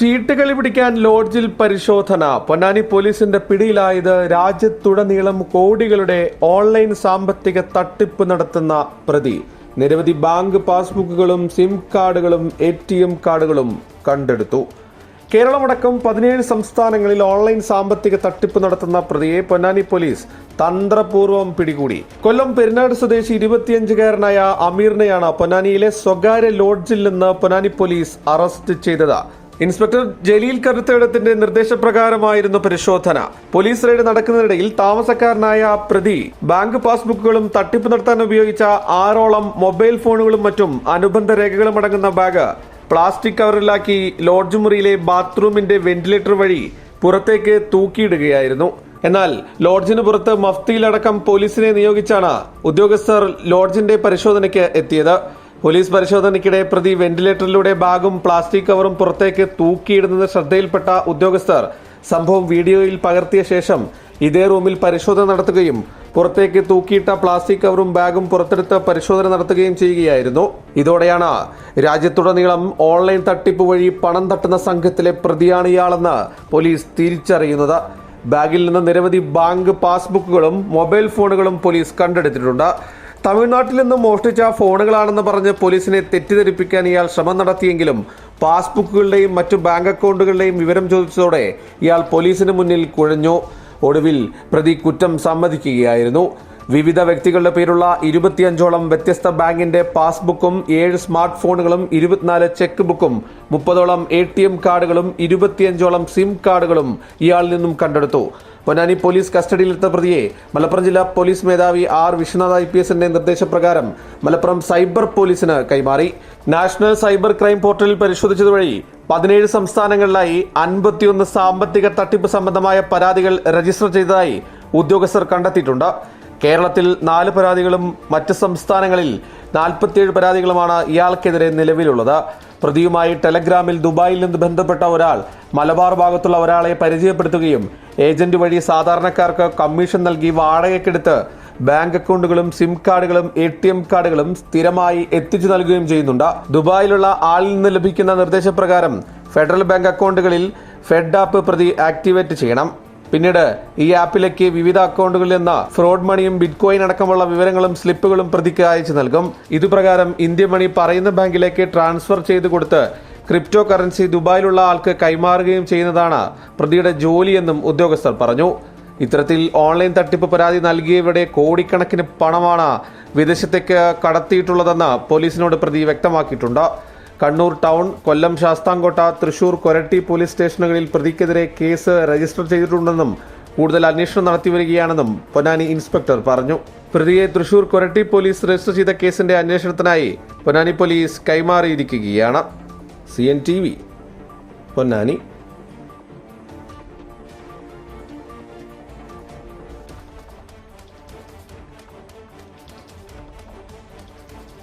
ചീട്ടുകളി പിടിക്കാൻ ലോഡ്ജിൽ പരിശോധന. പൊന്നാനി പോലീസിന്റെ പിടിയിലായത് രാജ്യത്തുടനീളം കോടികളുടെ ഓൺലൈൻ സാമ്പത്തിക തട്ടിപ്പ് നടത്തുന്ന പ്രതി. നിരവധി ബാങ്ക് പാസ്ബുക്കുകളും സിം കാർഡുകളും എ ടി എം കാർഡുകളും കണ്ടെടുത്തു. കേരളമടക്കം പതിനേഴ് സംസ്ഥാനങ്ങളിൽ ഓൺലൈൻ സാമ്പത്തിക തട്ടിപ്പ് നടത്തുന്ന പ്രതിയെ പൊന്നാനി പോലീസ് തന്ത്രപൂർവം പിടികൂടി. കൊല്ലം പെരുന്നാട് സ്വദേശി ഇരുപത്തിയഞ്ചുകാരനായ അമീറിനെയാണ് പൊന്നാനിയിലെ സ്വകാര്യ ലോഡ്ജിൽ നിന്ന് പൊന്നാനി പോലീസ് അറസ്റ്റ് ചെയ്തത്. ഇൻസ്പെക്ടർ ജലീൽ കരുത്തേടത്തിന്റെ നിർദ്ദേശപ്രകാരമായിരുന്നു പരിശോധന. പോലീസ് റെയ്ഡ് നടക്കുന്നതിനിടയിൽ താമസക്കാരനായ പ്രതി ബാങ്ക് പാസ്ബുക്കുകളും തട്ടിപ്പ് നടത്താൻ ഉപയോഗിച്ച ആറോളം മൊബൈൽ ഫോണുകളും മറ്റും അനുബന്ധ രേഖകളും അടങ്ങുന്ന ബാഗ് പ്ലാസ്റ്റിക് കവറിലാക്കി ലോഡ്ജ് മുറിയിലെ ബാത്റൂമിന്റെ വെന്റിലേറ്റർ വഴി പുറത്തേക്ക് തൂക്കിയിടുകയായിരുന്നു. എന്നാൽ ലോഡ്ജിന് പുറത്ത് മഫ്തിയിലടക്കം പോലീസിനെ നിയോഗിച്ചാണ് ഉദ്യോഗസ്ഥർ ലോഡ്ജിന്റെ പരിശോധനയ്ക്ക് എത്തിയത്. പോലീസ് പരിശോധനയ്ക്കിടെ പ്രതി വെന്റിലേറ്ററിലൂടെ ബാഗും പ്ലാസ്റ്റിക് കവറും പുറത്തേക്ക് തൂക്കിയിടുന്നത് ശ്രദ്ധയിൽപ്പെട്ട ഉദ്യോഗസ്ഥർ സംഭവം വീഡിയോയിൽ പകർത്തിയ ശേഷം ഇതേ റൂമിൽ പരിശോധന നടത്തുകയും പുറത്തേക്ക് തൂക്കിയിട്ട പ്ലാസ്റ്റിക് കവറും ബാഗും പുറത്തെടുത്ത് പരിശോധന നടത്തുകയും ചെയ്യുകയായിരുന്നു. ഇതോടെയാണ് രാജ്യത്തുടനീളം ഓൺലൈൻ തട്ടിപ്പ് വഴി പണം തട്ടുന്ന സംഘത്തിലെ പ്രതിയാണ് ഇയാളെന്ന് പോലീസ് തിരിച്ചറിയുന്നത്. ബാഗിൽ നിന്ന് നിരവധി ബാങ്ക് പാസ്ബുക്കുകളും മൊബൈൽ ഫോണുകളും പോലീസ് കണ്ടെടുത്തിട്ടുണ്ട്. തമിഴ്നാട്ടിൽ നിന്ന് മോഷ്ടിച്ച ഫോണുകളാണെന്ന് പറഞ്ഞ് പോലീസിനെ തെറ്റിദ്ധരിപ്പിക്കാൻ ഇയാൾ ശ്രമം നടത്തിയെങ്കിലും പാസ്ബുക്കുകളുടെയും മറ്റു ബാങ്ക് അക്കൗണ്ടുകളുടെയും വിവരം ചോദിച്ചതോടെ ഇയാൾ പോലീസിന് മുന്നിൽ കുഴഞ്ഞു. ഒടുവിൽ പ്രതി കുറ്റം സമ്മതിക്കുകയായിരുന്നു. വിവിധ വ്യക്തികളുടെ പേരുള്ള ഇരുപത്തിയഞ്ചോളം വ്യത്യസ്ത ബാങ്കിന്റെ പാസ്ബുക്കും ഏഴ് സ്മാർട്ട് ഫോണുകളും ഇരുപത്തിനാല് ചെക്ക് ബുക്കും മുപ്പതോളം എ ടി എം കാർഡുകളും ഇരുപത്തിയഞ്ചോളം സിം കാർഡുകളും ഇയാളിൽ നിന്നും കണ്ടെടുത്തു. പൊന്നാനി പോലീസ് കസ്റ്റഡിയിലെടുത്ത പ്രതിയെ മലപ്പുറം ജില്ലാ പോലീസ് മേധാവി ആർ വിശ്വനാഥ് ഐ പി എസിന്റെ നിർദ്ദേശപ്രകാരം മലപ്പുറം സൈബർ പോലീസിന് കൈമാറി. നാഷണൽ സൈബർ ക്രൈം പോർട്ടലിൽ പരിശോധിച്ചതുവഴി പതിനേഴ് സംസ്ഥാനങ്ങളിലായി അൻപത്തിയൊന്ന് സാമ്പത്തിക തട്ടിപ്പ് സംബന്ധമായ പരാതികൾ രജിസ്റ്റർ ചെയ്തതായി ഉദ്യോഗസ്ഥർ കണ്ടെത്തിയിട്ടുണ്ട്. കേരളത്തിൽ നാല് പരാതികളും മറ്റ് സംസ്ഥാനങ്ങളിൽ നാൽപ്പത്തിയേഴ് പരാതികളുമാണ് ഇയാൾക്കെതിരെ നിലവിലുള്ളത്. പ്രതിയുമായി ടെലഗ്രാമിൽ ദുബായിൽ നിന്ന് ബന്ധപ്പെട്ട ഒരാൾ മലബാർ ഭാഗത്തുള്ള ഒരാളെ പരിചയപ്പെടുത്തുകയും ഏജന്റ് വഴി സാധാരണക്കാർക്ക് കമ്മീഷൻ നൽകി വാടകയ്ക്കെടുത്ത് ബാങ്ക് അക്കൗണ്ടുകളും സിം കാർഡുകളും എ ടി എം കാർഡുകളും സ്ഥിരമായി എത്തിച്ചു നൽകുകയും ചെയ്യുന്നുണ്ട്. ദുബായിലുള്ള ആളിൽ നിന്ന് ലഭിക്കുന്ന നിർദ്ദേശപ്രകാരം ഫെഡറൽ ബാങ്ക് അക്കൗണ്ടുകളിൽ ഫെഡ് ആപ്പ് പ്രതി ആക്ടിവേറ്റ് ചെയ്യണം. പിന്നീട് ഈ ആപ്പിലേക്ക് വിവിധ അക്കൗണ്ടുകളിൽ നിന്ന് ഫ്രോഡ് മണിയും ബിറ്റ്കോയിൻ അടക്കമുള്ള വിവരങ്ങളും സ്ലിപ്പുകളും പ്രതിക്ക് അയച്ചു നൽകും. ഇതുപ്രകാരം ഇന്ത്യ മണി പറയുന്ന ബാങ്കിലേക്ക് ട്രാൻസ്ഫർ ചെയ്ത് കൊടുത്ത് ക്രിപ്റ്റോ കറൻസി ദുബായിലുള്ള ആൾക്ക് കൈമാറുകയും ചെയ്യുന്നതാണ് പ്രതിയുടെ ജോലിയെന്നും ഉദ്യോഗസ്ഥർ പറഞ്ഞു. ഇത്തരത്തിൽ ഓൺലൈൻ തട്ടിപ്പ് പരാതി നൽകിയവരുടെ കോടിക്കണക്കിന് പണമാണ് വിദേശത്തേക്ക് കടത്തിയിട്ടുള്ളതെന്ന് പോലീസിനോട് പ്രതി വ്യക്തമാക്കിയിട്ടുണ്ട്. കണ്ണൂർ ടൗൺ കൊല്ലം ശാസ്താംകോട്ട തൃശൂർ കൊരട്ടി പോലീസ് സ്റ്റേഷനുകളിൽ പ്രതിക്കെതിരെ കേസ് രജിസ്റ്റർ ചെയ്തിട്ടുണ്ടെന്നും കൂടുതൽ അന്വേഷണം നടത്തിവരികയാണെന്നും പൊന്നാനി ഇൻസ്പെക്ടർ പറഞ്ഞു. പ്രതിയെ തൃശൂർ കൊരട്ടി പോലീസ് രജിസ്റ്റർ ചെയ്ത കേസിന്റെ അന്വേഷണത്തിനായി Ponnani police കൈമാറിയിരിക്കുകയാണ്. C N T V Ponnani.